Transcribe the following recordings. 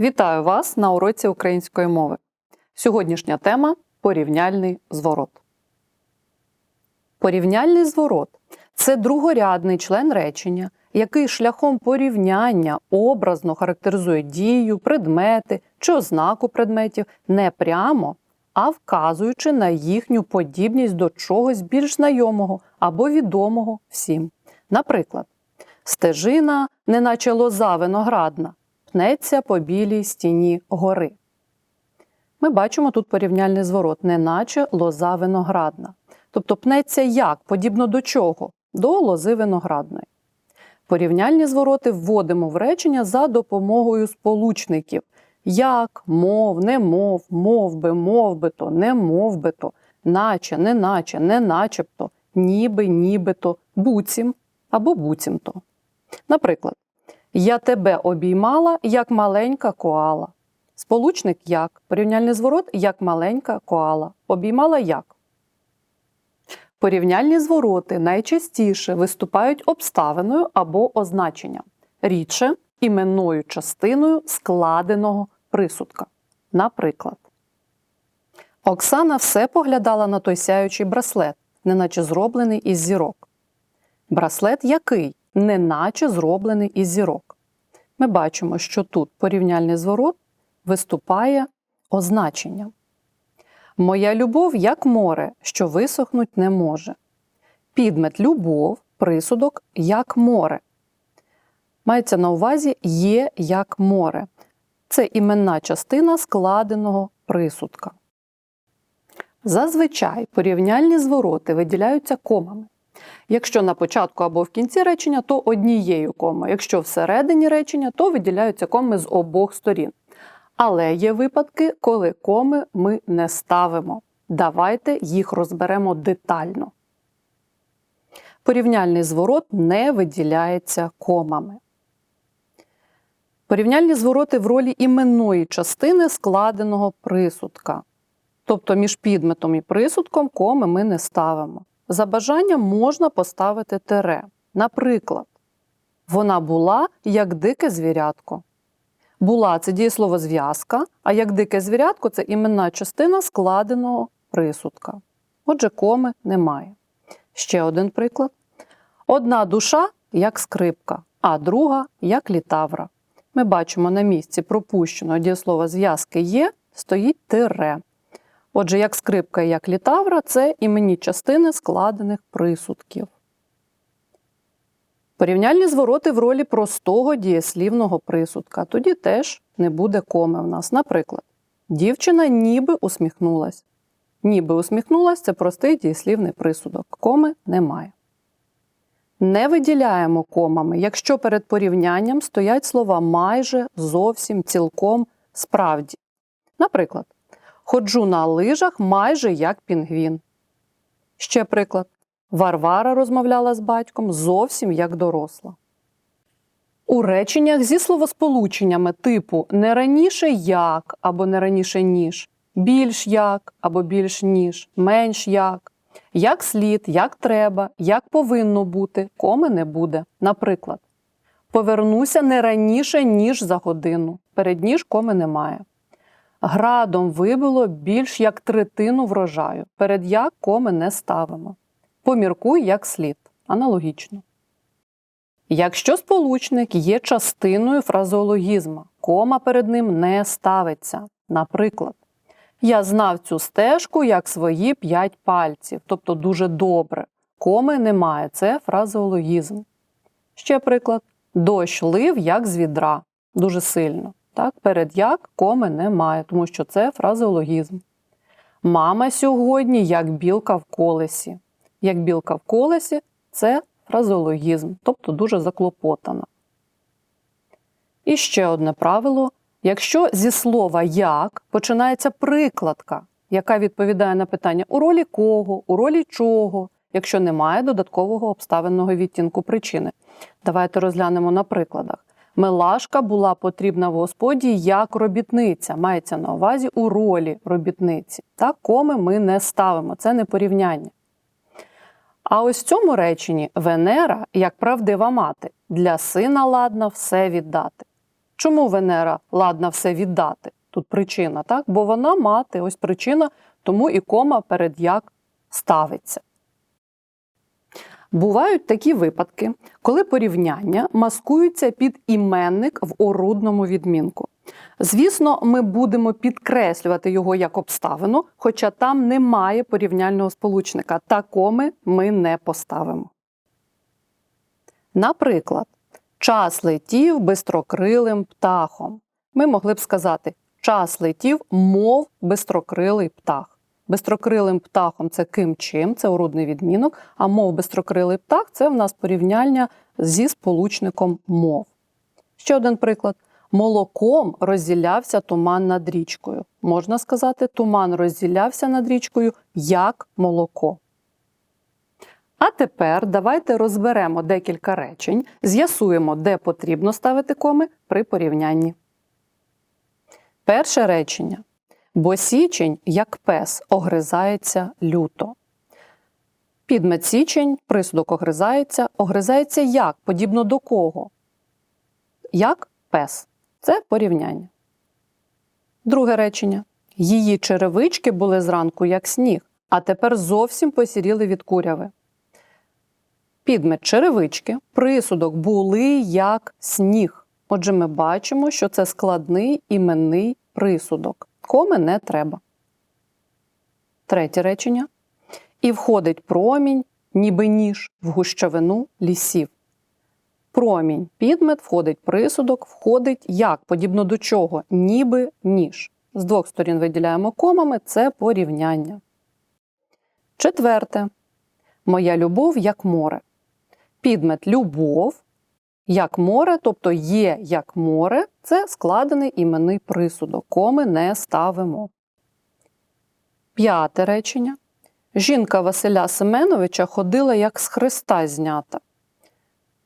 Вітаю вас на уроці української мови. Сьогоднішня тема порівняльний зворот. Порівняльний зворот це другорядний член речення, який шляхом порівняння образно характеризує дію, предмети чи ознаку предметів не прямо, а вказуючи на їхню подібність до чогось більш знайомого або відомого всім. Наприклад, стежина, неначе лоза виноградна, пнеться по білій стіні гори. Ми бачимо тут порівняльний зворот, неначе лоза виноградна. Тобто пнеться як, подібно до чого? До лози виноградної. Порівняльні звороти вводимо в речення за допомогою сполучників як, мов, не мов, би, мов би то, не мов би то, наче, не наче, не начебто, ніби, нібито, буцім або буцімто. Наприклад, я тебе обіймала, як маленька коала. Сполучник як, порівняльний зворот як маленька коала. Обіймала як. Порівняльні звороти найчастіше виступають обставиною або означенням, рідше іменною частиною складеного присудка. Наприклад, Оксана все поглядала на той сяючий браслет, неначе зроблений із зірок. Браслет який? Неначе зроблений із зірок. Ми бачимо, що тут порівняльний зворот виступає означенням. Моя любов як море, що висохнуть не може. Підмет любов, присудок як море. Мається на увазі є як море. Це іменна частина складеного присудка. Зазвичай порівняльні звороти виділяються комами. Якщо на початку або в кінці речення, то однією комою. Якщо всередині речення, то виділяються коми з обох сторін. Але є випадки, коли коми ми не ставимо. Давайте їх розберемо детально. Порівняльний зворот не виділяється комами. Порівняльні звороти в ролі іменної частини складеного присудка. Тобто між підметом і присудком коми ми не ставимо. За бажанням можна поставити тире. Наприклад, вона була як дике звірятко. Була це дієслово зв'язка, а як дике звірятко це іменна частина складеного присудка. Отже, коми немає. Ще один приклад. Одна душа як скрипка, а друга як літавра. Ми бачимо на місці пропущеного дієслова зв'язки є, стоїть тире. Отже, як скрипка і як літавра це іменні частини складених присудків. Порівняльні звороти в ролі простого дієслівного присудка. Тоді теж не буде коми в нас. Наприклад, дівчина ніби усміхнулась. Ніби усміхнулась це простий дієслівний присудок. Коми немає. Не виділяємо комами, якщо перед порівнянням стоять слова майже, зовсім, цілком, справді. Наприклад, ходжу на лижах майже як пінгвін. Ще приклад. Варвара розмовляла з батьком зовсім як доросла. У реченнях зі словосполученнями типу не раніше як або не раніше ніж, більш як або більш ніж, менш як, як слід, як треба, як повинно бути, коми не буде. Наприклад, повернуся не раніше, ніж за годину. Перед ніж коми немає. Градом вибило більш як третину врожаю. Перед як коми не ставимо. Поміркуй як слід. Аналогічно. Якщо сполучник є частиною фразеологізма, кома перед ним не ставиться. Наприклад, я знав цю стежку як свої п'ять пальців, тобто дуже добре. Коми немає, це фразеологізм. Ще приклад. Дощ лив як з відра, дуже сильно. Так, Перед як коми немає, тому що це фразеологізм. Мама сьогодні як білка в колесі. Як білка в колесі це фразеологізм, тобто дуже заклопотана. І ще одне правило: якщо зі слова як починається прикладка, яка відповідає на питання у ролі кого, у ролі чого, якщо немає додаткового обставинного відтінку причини. Давайте розглянемо на прикладах. Мелашка була потрібна в господі як робітниця, мається на увазі у ролі робітниці. Так, коми ми не ставимо, це не порівняння. А ось в цьому реченні Венера, як правдива мати, для сина ладна все віддати. Чому Венера ладна все віддати? Тут причина, так? Бо вона мати, ось причина, тому і кома перед як ставиться. Бувають такі випадки, коли порівняння маскуються під іменник в орудному відмінку. Звісно, ми будемо підкреслювати його як обставину, хоча там немає порівняльного сполучника, та коми ми не поставимо. Наприклад, час летів бистрокрилим птахом. Ми могли б сказати, час летів, мов бистрокрилий птах. Бистрокрилим птахом це ким чим, це орудний відмінок, а мов бистрокрилий птах це в нас порівняння зі сполучником мов. Ще один приклад. Молоком розділявся туман над річкою. Можна сказати, туман розділявся над річкою як молоко. А тепер давайте розберемо декілька речень, з'ясуємо, де потрібно ставити коми при порівнянні. Перше речення. Бо січень, як пес, огризається люто. Підмет січень, присудок огризається. Огризається як? Подібно до кого? Як пес. Це порівняння. Друге речення. Її черевички були зранку як сніг, а тепер зовсім посіріли від куряви. Підмет черевички, присудок були як сніг. Отже, ми бачимо, що це складний іменний присудок. Коми не треба. Третє речення. І входить промінь, ніби ніж в гущавину лісів. Промінь, підмет, входить присудок, входить як, подібно до чого, ніби ніж. З двох сторін виділяємо комами це порівняння. Четверте. Моя любов як море. Підмет любов, як море, тобто є як море, це складений іменний присудок. Коми не ставимо. П'яте речення. Жінка Василя Семеновича ходила як з хреста знята.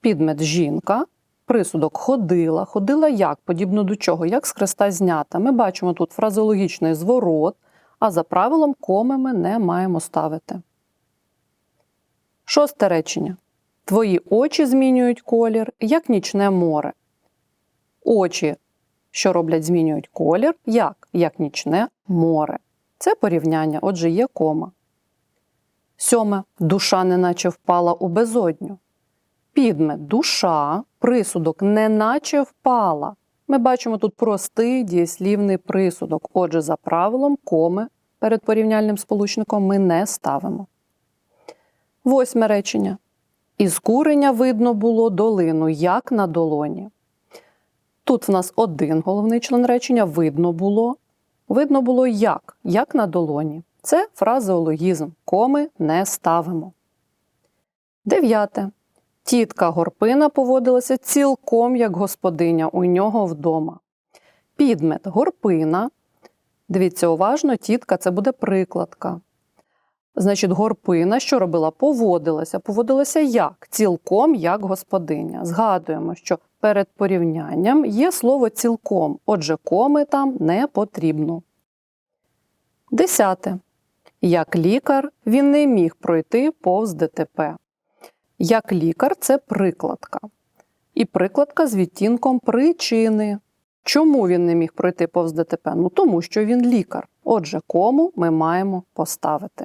Підмет жінка, присудок ходила. Ходила як? Подібно до чого? Як з хреста знята. Ми бачимо тут фразеологічний зворот, а за правилом коми ми не маємо ставити. Шосте речення. Твої очі змінюють колір, як нічне море. Очі, що роблять, змінюють колір, як? Як нічне море. Це порівняння, отже, є кома. Сьоме. Душа неначе впала у безодню. Підмет душа, присудок неначе впала. Ми бачимо тут простий дієслівний присудок. Отже, за правилом коми перед порівняльним сполучником ми не ставимо. Восьме речення. Із куреня видно було долину, як на долоні. Тут в нас один головний член речення видно було. Видно було як, як на долоні. Це фразеологізм. Коми не ставимо. Дев'яте. Тітка Горпина поводилася цілком як господиня у нього вдома. Підмет горпина. Дивіться уважно, тітка це буде прикладка. Значить, горпина, що робила? Поводилася. Поводилася як? Цілком як господиня. Згадуємо, що перед порівнянням є слово цілком, отже, коми там не потрібно. Десяте. Як лікар він не міг пройти повз ДТП. Як лікар це прикладка. І прикладка з відтінком причини. Чому він не міг пройти повз ДТП? Ну тому що він лікар. Отже, кому ми маємо поставити.